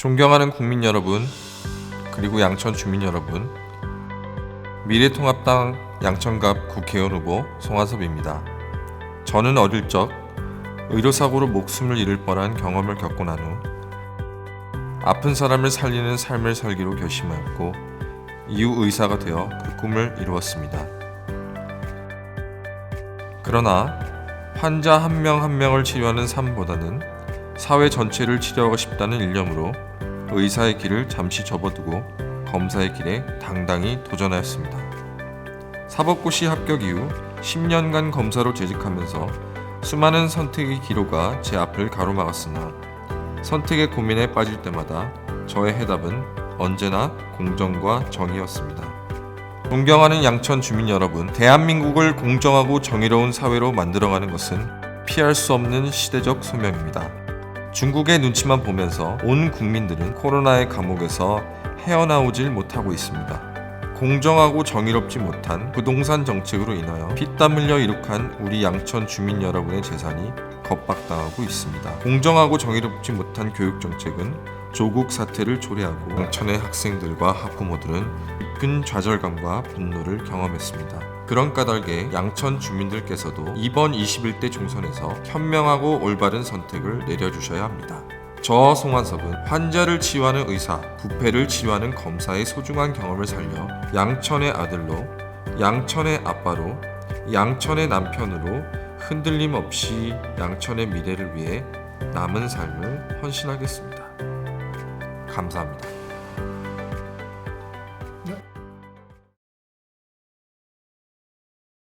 존경하는 국민 여러분, 그리고 양천 주민 여러분, 미래통합당 양천갑 국회의원 후보 송하섭입니다. 저는 어릴 적 의료사고로 목숨을 잃을 뻔한 경험을 겪고 난 후 아픈 사람을 살리는 삶을 살기로 결심하였고 이후 의사가 되어 그 꿈을 이루었습니다. 그러나 환자 한 명한 명을 치료하는 삶보다는 사회 전체를 치료하고 싶다는 일념으로 의사의 길을 잠시 접어두고 검사의 길에 당당히 도전하였습니다. 사법고시 합격 이후 10년간 검사로 재직하면서 수많은 선택의 기로가 제 앞을 가로막았으나 선택의 고민에 빠질 때마다 저의 해답은 언제나 공정과 정의였습니다. 존경하는 양천 주민 여러분, 대한민국을 공정하고 정의로운 사회로 만들어가는 것은 피할 수 없는 시대적 소명입니다. 중국의 눈치만 보면서 온 국민들은 코로나의 감옥에서 헤어나오질 못하고 있습니다. 공정하고 정의롭지 못한 부동산 정책으로 인하여 피땀 흘려 이룩한 우리 양천 주민 여러분의 재산이 겁박당하고 있습니다. 공정하고 정의롭지 못한 교육 정책은 조국 사태를 초래하고 양천의 학생들과 학부모들은 깊은 좌절감과 분노를 경험했습니다. 그런 까닭에 양천 주민들께서도 이번 21대 총선에서 현명하고 올바른 선택을 내려주셔야 합니다. 저 송한섭은 환자를 치유하는 의사, 부패를 치유하는 검사의 소중한 경험을 살려 양천의 아들로, 양천의 아빠로, 양천의 남편으로 흔들림 없이 양천의 미래를 위해 남은 삶을 헌신하겠습니다. 감사합니다.